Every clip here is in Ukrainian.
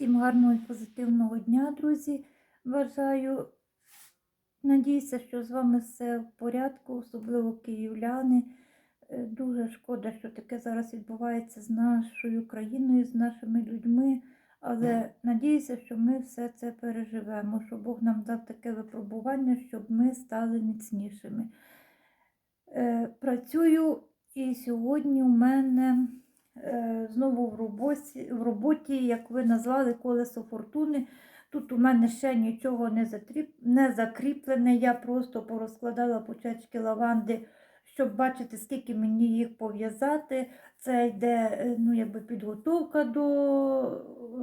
Всім гарного і позитивного дня, друзі. Бажаю. Надіюся, що з вами все в порядку, особливо київляни. Е, Дуже шкода, що таке зараз відбувається з нашою країною, з нашими людьми. Але надіюся, що ми все це переживемо, що Бог нам дав таке випробування, щоб ми стали міцнішими. Е, Працюю і сьогодні у мене знову в роботі, в роботі, як ви назвали, колесо фортуни. Тут у мене ще нічого не, затріп... не закріплене. Я просто порозкладала почечки лаванди, щоб бачити, скільки мені їх пов'язати. Це йде е, ну, якби підготовка до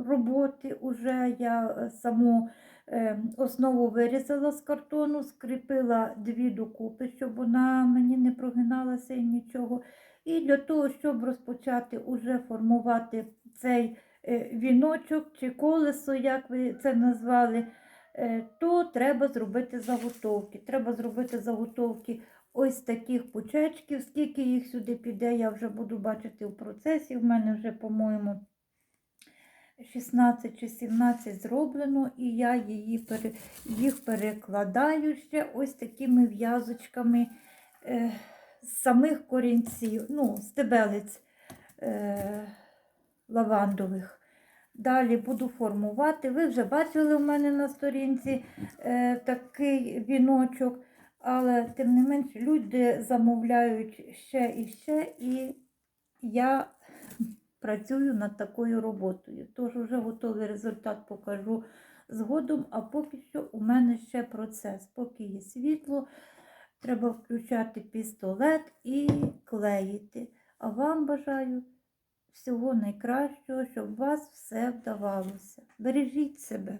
роботи. Уже я е, саму е, основу вирізала з картону, скріпила дві докупи, щоб вона мені не прогиналася і нічого. І для того, щоб розпочати уже формувати цей е, віночок чи колесо, як ви це назвали, е, то треба зробити заготовки. Треба зробити заготовки ось таких пучечків. Скільки їх сюди піде, я вже буду бачити в процесі. В мене вже, по-моєму, 16 чи 17 зроблено, і я її їх перекладаю ще ось такими в'язочками е, з самих корінців, ну, стебелець е, лавандових. Далі буду формувати. Ви вже бачили у мене на сторінці е, такий віночок, але тим не менш люди замовляють ще і ще, і я працюю над такою роботою. Тож вже готовий результат покажу згодом, а поки що у мене ще процес. Поки є світло, треба включати пістолет і клеїти. А вам бажаю всього найкращого, щоб у вас все вдавалося. Бережіть себе.